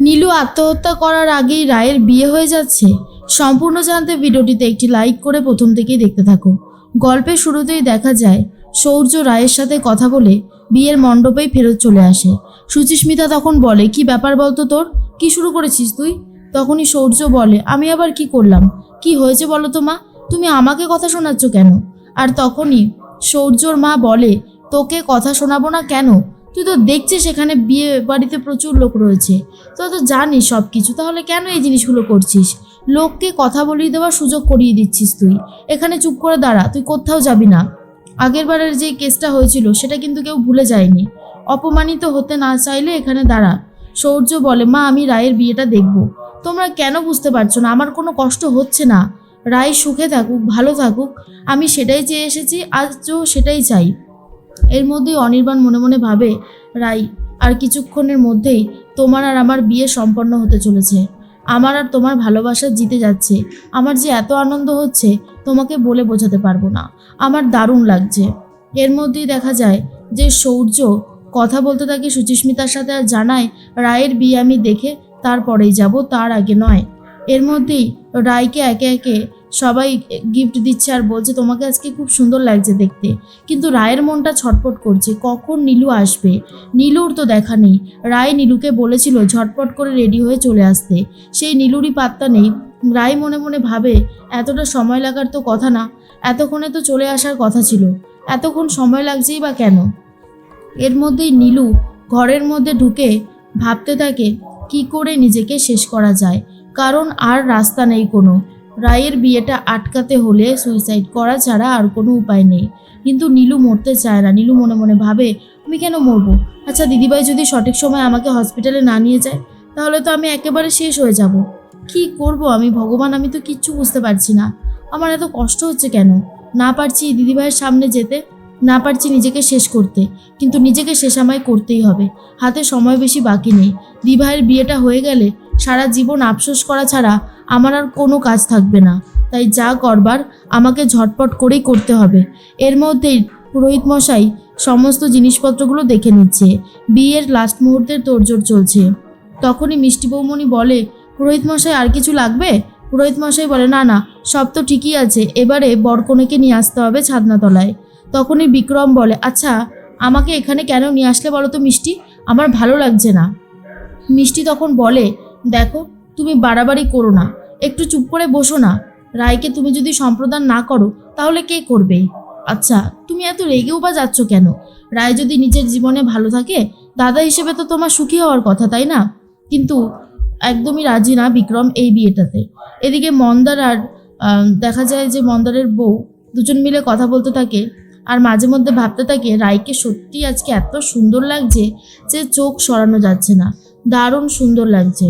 নীলু আত্মহত্যা করার আগেই রায়ের বিয়ে হয়ে যাচ্ছে। সম্পূর্ণ জানতে ভিডিওটিতে একটি লাইক করে প্রথম থেকেই দেখতে থাকো। গল্পের শুরুতেই দেখা যায়, সৌর্য রায়ের সাথে কথা বলে বিয়ের মণ্ডপেই ফেরত চলে আসে। সুচিস্মিতা তখন বলে, কি ব্যাপার বলতো তোর? কি শুরু করেছিস তুই? তখনই সৌর্য বলে, আমি আবার কি করলাম? কি হয়েছে বলো তো মা? তুমি আমাকে কথা শোনাচ্ছ কেন? আর তখনই সৌর্যর মা বলে, তোকে কথা শোনাবো না কেন? তুই তো দেখছিস এখানে বিয়ে বাড়িতে প্রচুর লোক রয়েছে। তুই তো জানিস সব কিছু তাহলে কেন এই জিনিসগুলো করছিস? লোককে কথা বলিয়ে দেওয়ার সুযোগ করিয়ে দিচ্ছিস তুই। এখানে চুপ করে দাঁড়া, তুই কোথাও যাবি না। আগের বারের যে কেসটা হয়েছিল, সেটা কিন্তু কেউ ভুলে যায়নি। অপমানিত হতে না চাইলে এখানে দাঁড়া। সৌর্য বলে, মা, আমি রায়ের বিয়েটা দেখব। তোমরা কেন বুঝতে পারছ না? আমার কোনো কষ্ট হচ্ছে না। রায় সুখে থাকুক, ভালো থাকুক। আমি সেটাই চেয়ে এসেছি, আজও সেটাই চাই। এর মধ্যেই অনির্বাণ মনে মনে ভাবে, রাই, আর কিছুক্ষণের মধ্যেই তোমার আর আমার বিয়ে সম্পন্ন হতে চলেছে। আমার আর তোমার ভালোবাসা জিতে যাচ্ছে। আমার যে এত আনন্দ হচ্ছে, তোমাকে বলে বোঝাতে পারব না। আমার দারুণ লাগছে। এর মধ্যেই দেখা যায় যে সৌর্য কথা বলতে থাকে সুচিস্মিতার সাথে আর জানায়, রায়ের বিয়ে আমি দেখে তারপরেই যাব, তার আগে নয়। এর মধ্যেই রায়কে একে একে সবাই গিফট দিচ্ছে আর বলছে, তোমাকে আজকে খুব সুন্দর লাগছে দেখতে। কিন্তু রায়ের মনটা ছটপট করছে, কখন নীলু আসবে? নীলুর তো দেখা নেই। রায় নীলুকে বলেছিল ঝটপট করে রেডি হয়ে চলে আসতে। সেই নীলুরই পাত্তা নেই। রায় মনে মনে ভাবে, এতটা সময় লাগার তো কথা না। এতক্ষণে তো চলে আসার কথা ছিল। এতক্ষণ সময় লাগছেই বা কেন? এর মধ্যেই নীলু ঘরের মধ্যে ঢুকে ভাবতে থাকে, কি করে নিজেকে শেষ করা যায়? কারণ আর রাস্তা নেই কোনো। রায়ের বিয়েটা আটকাতে হলে সুইসাইড করা ছাড়া আর কোনো উপায় নেই। কিন্তু নীলু মরতে চায় না। নীলু মনে মনে ভাবে, আমি কেন মরবো? আচ্ছা দিদিভাই যদি সঠিক সময় আমাকে হসপিটালে না নিয়ে যায়, তাহলে তো আমি একেবারে শেষ হয়ে যাব। কি করব আমি? ভগবান, আমি তো কিচ্ছু বুঝতে পারছি না। আমার এত কষ্ট হচ্ছে কেন? না পারছি দিদিভাইয়ের সামনে যেতে, না পারছি নিজেকে শেষ করতে। কিন্তু নিজেকে শেষ আমায় করতেই হবে। হাতে সময় বেশি বাকি নেই। দিভাইয়ের বিয়েটা হয়ে গেলে সারা জীবন আফসোস করা ছাড়া আমার আর কোনো কাজ থাকবে না। তাই যা করবার আমাকে ঝটপট করেই করতে হবে। এর মধ্যেই পুরোহিত মশাই সমস্ত জিনিসপত্রগুলো দেখে নিচ্ছে। বিয়ের লাস্ট মুহূর্তের তোড়জোড় চলছে। তখনই মিষ্টি বৌমণি বলে, পুরোহিত মশাই, আর কিছু লাগবে? পুরোহিত মশাই বলে, না না, সব তো ঠিকই আছে। এবারে বরকনেকে নিয়ে আসতে হবে ছাদনাতলায়। তখনই বিক্রম বলে আচ্ছা আমাকে এখানে কেন নিয়ে আসলে বলো তো মিষ্টি? আমার ভালো লাগছে না। মিষ্টি তখন বলে, দেখো, তুমি বাড়াবাড়ি করো না। একটু চুপ করে বসো না। রায়কে তুমি যদি সম্প্রদান না করো, তাহলে কে করবে? আচ্ছা তুমি এত রেগেও বা যাচ্ছ কেন? রায় যদি নিজের জীবনে ভালো থাকে, দাদা হিসেবে তো তোমার সুখী হওয়ার কথা, তাই না? কিন্তু একদমই রাজি না বিক্রম এই বিয়েটাতে। এদিকে মন্দার আর দেখা যায় যে মন্দারের বউ দুজন মিলে কথা বলতে থাকে আর মাঝে মধ্যে ভাবতে থাকে, রায়কে সত্যি আজকে এত সুন্দর লাগছে যে চোখ সরানো যাচ্ছে না। দারুণ সুন্দর লাগছে।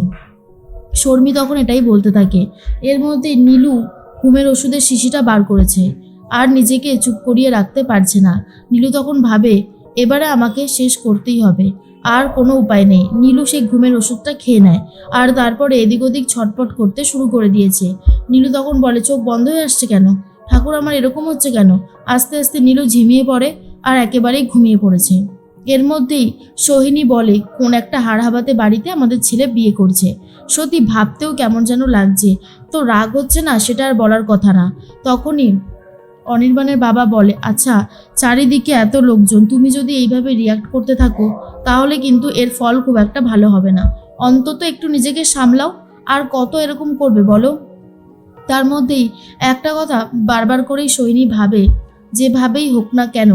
শর্মি তখন এটাই বলতে থাকে। এর মধ্যে নীলু ঘুমের ওষুধের শিশিটা বার করেছে আর নিজেকে চুপ করিয়ে রাখতে পারছে না। নীলু তখন ভাবে, এবারে আমাকে শেষ করতেই হবে। আর কোনো উপায় নেই। নীলু সেই ঘুমের ওষুধটা খেয়ে নেয় আর তারপরে এদিক ওদিক ছটপট করতে শুরু করে দিয়েছে। নীলু তখন বলে, চোখ বন্ধ হয়ে আসছে কেন? ঠাকুর আমার এরকম হচ্ছে কেন? আস্তে আস্তে নীলু ঝিমিয়ে পড়ে আর একেবারেই ঘুমিয়ে পড়েছে। এর মধ্যেই সোহিনী বলে, কোন একটা হাড়হাবাতে বাড়িতে আমাদের ছেলে বিয়ে করছে। সত্যি ভাবতেও কেমন যেন লাগছে। তো রাগ হচ্ছে না, সেটা আর বলার কথা না। তখনই অনির্বাণের বাবা বলে আচ্ছা চারিদিকে এত লোকজন, তুমি যদি এইভাবে রিয়াক্ট করতে থাকো, তাহলে কিন্তু এর ফল খুব একটা ভালো হবে না। অন্তত একটু নিজেকে সামলাও। আর কত এরকম করবে বলো? তার মধ্যেই একটা কথা বারবার করেই সৈনী ভাবে যেভাবেই হোক না কেন,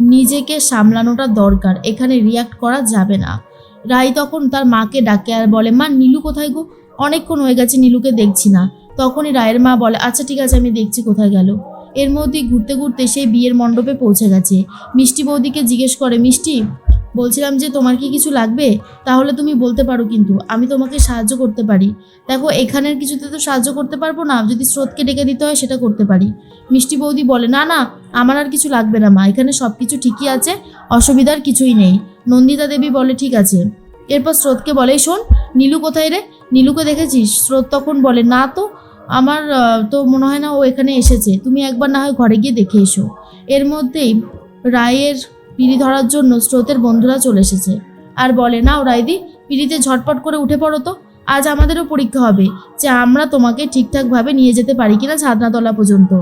নিজেকে সামলানোটা দরকার, এখানে রিয়াক্ট করা যাবে না। রাই তখন তার মাকে ডাকে আর বলে, মা, নীলু কোথায় গো? অনেকক্ষণ হয়ে গেছে, নীলুকে দেখছি না। তখনই রায়ের মা বলে আচ্ছা ঠিক আছে, আমি দেখছি কোথায় গেল। এর মধ্যেই ঘুরতে ঘুরতে সেই বিয়ের মণ্ডপে পৌঁছে গেছে। মিষ্টি বৌদিকে জিজ্ঞেস করে, মিষ্টি বলছিলাম যে তোমার কি কিছু লাগবে? তাহলে তুমি বলতে পারো কিন্তু, আমি তোমাকে সাহায্য করতে পারি। দেখো, এখানের কিছুতে তো সাহায্য করতে পারব না, যদি স্রোতকে ডেকে দিতে হয় সেটা করতে পারি। মিষ্টি বৌদি বলে, না না, আমার আর কিছু লাগবে না মা, এখানে সব কিছু ঠিকই আছে, অসুবিধার কিছুই নেই। নন্দিতা দেবী বলে, ঠিক আছে। এরপর স্রোতকে বলে শোন, নীলু কোথায় রে? নীলুকে দেখেছিস? স্রোত তখন বলে, না তো, আমার তো মনে হয় না ও এখানে এসেছে, তুমি একবার না হয় ঘরে গিয়ে দেখে এসো। এর মধ্যেই রায়ের পিড়ি ধরার জন্য স্রোতের বন্ধুরা চলে এসেছে। আর বলে, নাও রায়দি পিড়িতে ঝটপট করে উঠে পড়ো তো। আজ আমাদেরও পরীক্ষা হবে, যে আমরা তোমাকে ঠিকঠাকভাবে নিয়ে যেতে পারি কিনা ছাদনাতলা পর্যন্ত।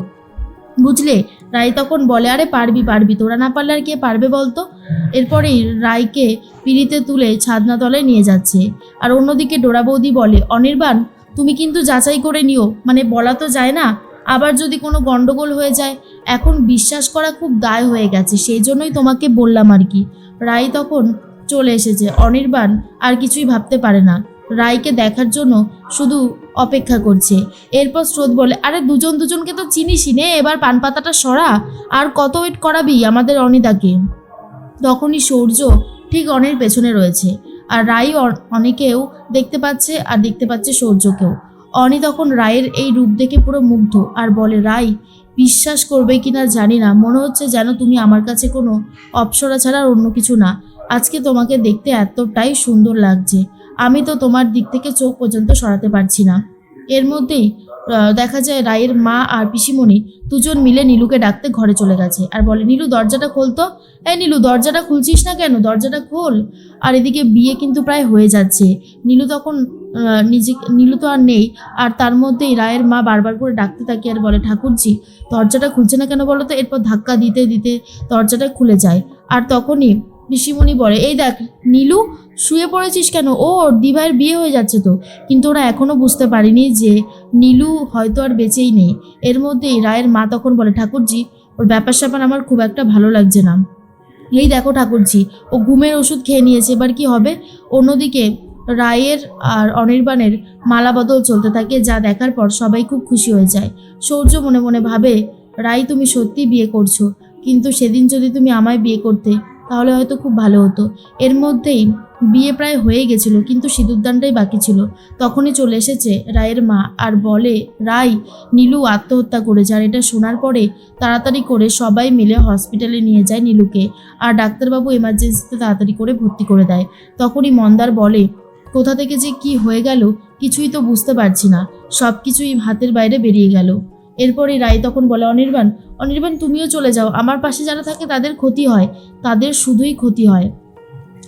বুঝলে? রায় তখন বলে, আরে পারবি পারবি, তোরা না পারলে আর কে পারবে বলতো? এরপরেই রায়কে পিড়িতে তুলে ছাদনাতলায় নিয়ে যাচ্ছে। আর অন্যদিকে ডোরা বৌদি বলে, অনির্বাণ, তুমি কিন্তু যাচাই করে নিও। মানে বলা তো যায় না, আবার যদি কোনো গন্ডগোল হয়ে যায় এখন বিশ্বাস করা খুব দায় হয়ে গেছে, সেই জন্যই তোমাকে বললাম আর কি। রায় তখন চলে এসেছে, অনির্বাণ আর কিছুই ভাবতে পারে না। রায়কে দেখার জন্য শুধু অপেক্ষা করছে। এরপর স্রোত বলে, আরে দুজন দুজনকে তো চিনিসই নে, এবার পান পাতাটা সরা, আর কত ওয়েট করাবি আমাদের অনিদাকে? তখনই সূর্য ঠিক অনের পেছনে রয়েছে, আর অ- অনেকেও দেখতে পাচ্ছে, আর দেখতে পাচ্ছে সূর্যকেও। অনি তখন রায়ের এই রূপ দেখে পুরো মুগ্ধ, আর বলে, রাই বিশ্বাস করবে কিনা জানি না। মনে হচ্ছে যেন তুমি আমার কাছে কোনো অপসরা ছাড়া অন্য কিছু না। আজকে তোমাকে দেখতে এতটাই সুন্দর লাগছে। আমি তো তোমার দিক থেকে চোখ পর্যন্ত সরাতে পারছি না। এর মধ্যেই দেখা যায় রায়ের মা আর পিসিমণি দুজন মিলে নীলুকে ডাকতে ঘরে চলে গেছে। আর বলে, নীলু, দরজাটা খোলতো এই নীলু, দরজাটা খুলছিস না কেন? দরজাটা খোল। আর এদিকে বিয়ে কিন্তু প্রায় হয়ে যাচ্ছে। নীলু তখন নিজে নীলু তো আর নেই। আর তার মধ্যেই রায়ের মা বারবার করে ডাকতে থাকে আর বলে, ঠাকুরজি, দরজাটা খুলছে না কেন বলো তো? এরপর ধাক্কা দিতে দিতে দরজাটা খুলে যায়। আর তখনই ঋষিমণি বলে, এই দেখ, নীলু, শুয়ে পড়েছিস কেন? ও, ওর দিভাইয়ের বিয়ে হয়ে যাচ্ছে তো। কিন্তু ওরা এখনও বুঝতে পারেনি যে নীলু হয়তো আর বেঁচেই নেই। এর মধ্যেই রায়ের মা তখন বলে, ঠাকুরজি, ওর ব্যাপার স্যাপার আমার খুব একটা ভালো লাগছে না। এই দেখো ঠাকুরজি, ও ঘুমের ওষুধ খেয়ে নিয়েছে। এবার কি হবে? অন্যদিকে রায়ের আর অনির্বাণের মালা বদল চলতে থাকে যা দেখার পর সবাই খুব খুশি হয়ে যায়। সৌর্য মনে মনে ভাবে রাই তুমি সত্যি বিয়ে করছ। কিন্তু সেদিন যদি তুমি আমায় বিয়ে করতে, তাহলে হয়তো খুব ভালো হতো। এর মধ্যেই বিয়ে প্রায় হয়ে গেছিল, কিন্তু সিঁদুরদানটাই বাকি ছিল। তখনই চলে এসেছে রায়ের মা আর বলে রাই নীলু আত্মহত্যা করেছে। আর এটা শোনার পরে তাড়াতাড়ি করে সবাই মিলে হসপিটালে নিয়ে যায় নীলুকে। আর ডাক্তারবাবু এমার্জেন্সিতে তাড়াতাড়ি করে ভর্তি করে দেয়। তখনই মন্দার বলে কোথা থেকে যে কি হয়ে গেল কিছুই তো বুঝতে পারছি না। সব কিছুই হাতের বাইরে বেরিয়ে গেল। এরপরে রায় তখন বলে, অনির্বাণ অনির্বাণ, তুমিও চলে যাও। আমার পাশে যারা থাকে তাদের ক্ষতি হয়। তাদের শুধুই ক্ষতি হয়।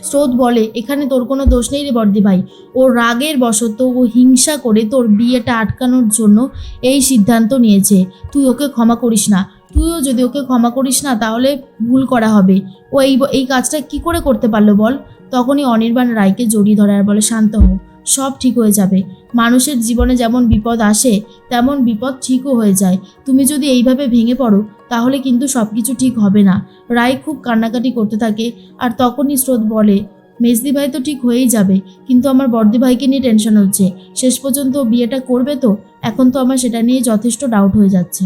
স্রোত বলে, এখানে তোর কোনো দোষ নেই রে বর্দি ভাই। ও রাগের বশত ও হিংসা করে তোর বিয়েটা আটকানোর জন্য এই সিদ্ধান্ত নিয়েছে। তুই ওকে ক্ষমা করিস না। তুইও যদি ওকে ক্ষমা করিস না, তাহলে ভুল করা হবে। ও এই এই কাজটা কি করে করতে পারল বল? তখনই অনির্বাণ রায়কে জড়িয়ে ধরে আর বলে, শান্ত হো সব ঠিক হয়ে যাবে। মানুষের জীবনে যেমন বিপদ আসে, তেমন বিপদ ঠিকও হয়ে যায়। তুমি যদি এইভাবে ভেঙে পড়ো, তাহলে কিন্তু সব কিছু ঠিক হবে না। রায় খুব কান্নাকাটি করতে থাকে আর তখনই স্রোত বলে, মেজদি ভাই তো ঠিক হয়েই যাবে, কিন্তু আমার বর্দি ভাইকে নিয়ে টেনশন হচ্ছে। শেষ পর্যন্ত বিয়েটা করবে তো? এখন তো আমার সেটা নিয়ে যথেষ্ট ডাউট হয়ে যাচ্ছে।